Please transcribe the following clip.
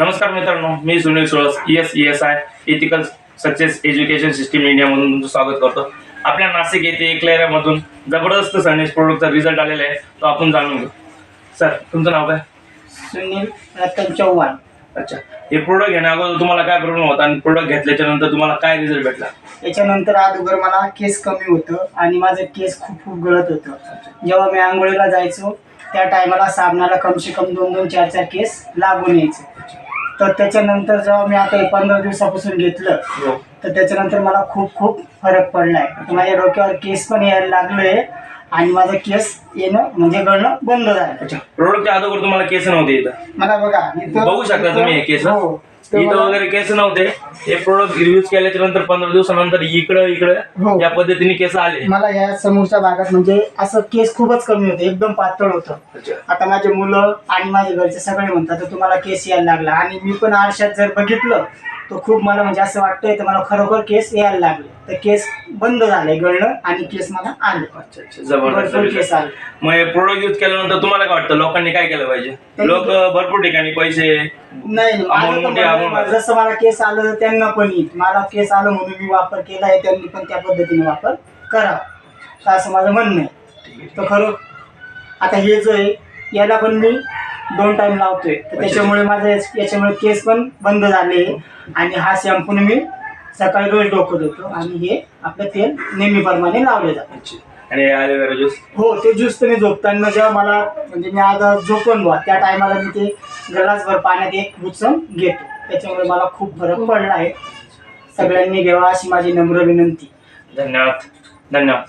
नमस्कार मित्रांनो मी Sunil Sulas S E S I ethical success education system इंडियामधून तुमचं स्वागत करतो. आपल्या नाशिक येथे एकलेऱ्यामधून जबरदस्त सनेश प्रोडक्टचा रिझल्ट आलेला आहे तो आपण जाणून घेऊ. सर तुमचं नाव काय? सुनील रतन चव्हाण अच्छा हे प्रोडक्ट घेण्या अगोदर तुम्हाला काय प्रॉब्लेम होता आणि प्रोडक्ट घेतल्याच्या नंतर तुम्हाला काय रिझल्ट भेटला? याच्यानंतर अगोदर मला केस कमी होतं आणि माझं केस खूप खूप गळत होतं. जेव्हा मी आंघोळीला जायचो त्या टायमाला साबणाला कमसे कम दोन दोन चार चार केस लागून यायचे. तर त्याच्यानंतर जेव्हा मी आता हे पंधरा दिवसापासून घेतलं हो. तर त्याच्यानंतर मला खूप खूप फरक पडलाय. माझ्या डोक्यावर केस पण यायला लागलोय आणि माझं केस येणं म्हणजे गळणं बंद झालं. अच्छा. प्रोडक्टच्या अगोदर तुम्हाला केस नव्हते इथं. मला बघा इथं- बघू शकता तुम्ही हे केस. हो. इथं वगैरे केस नव्हते. हे प्रोडक्ट यूज केल्याच्यानंतर पंधरा दिवसानंतर इकडं हो. इकडं या पद्धतीने केस आले. मला या समोरच्या भागात म्हणजे असं केस खूपच कमी होते. एकदम पातळ होतं. अच्छा. आता माझे मुलं आणि माझे घरचे सगळे म्हणतात तर तुम्हाला केस यायला लागला. आणि मी पण आरशात जर बघितलं तर खूप मला म्हणजे असं वाटतंय तर मला खरोखर केस यायला लागले. तर केस बंद झाले गळणं आणि केस मला आले. अच्छा अच्छा. जबरदस्त भरपूर केस आले. मग हे प्रोडक्ट यूज केल्यानंतर तुम्हाला काय वाटतं? लोकांनी काय केलं पाहिजे? लोक भरपूर ठिकाणी पैसे नाही नाही, माझं Amount तर मोठी म्हणणं amount आहे, जसं मला केस आलं तर त्यांना पण येईल. मला केस आलं म्हणून मी वापर केला आहे त्यांनी पण त्या पद्धतीने वापर करावा तर असं माझं म्हणणं आहे. तर खरं आता हे जो आहे याला पण मी दोन टाइम लावतोय. तर त्याच्यामुळे माझं याच- याच्यामुळे केस पण बंद झाले आणि हा शॅम्पू मी सकाळी रोज डोकं देतो आणि हे आपलं तेल नेहमीप्रमाणे लावले जातं. आणि ॲलोवेरा ज्यूस हो ते ज्यूस तुम्ही झोपताना जेव्हा मला म्हणजे मी आता झोपून बुवा त्या टायमाला मी ते गलासभर पाण्यात एक बुचम घेतो. त्याच्यामुळे मला खूप फरक पडला आहे. सगळ्यांनी घ्यावा अशी माझी नम्र विनंती. धन्यवाद. धन्यवाद.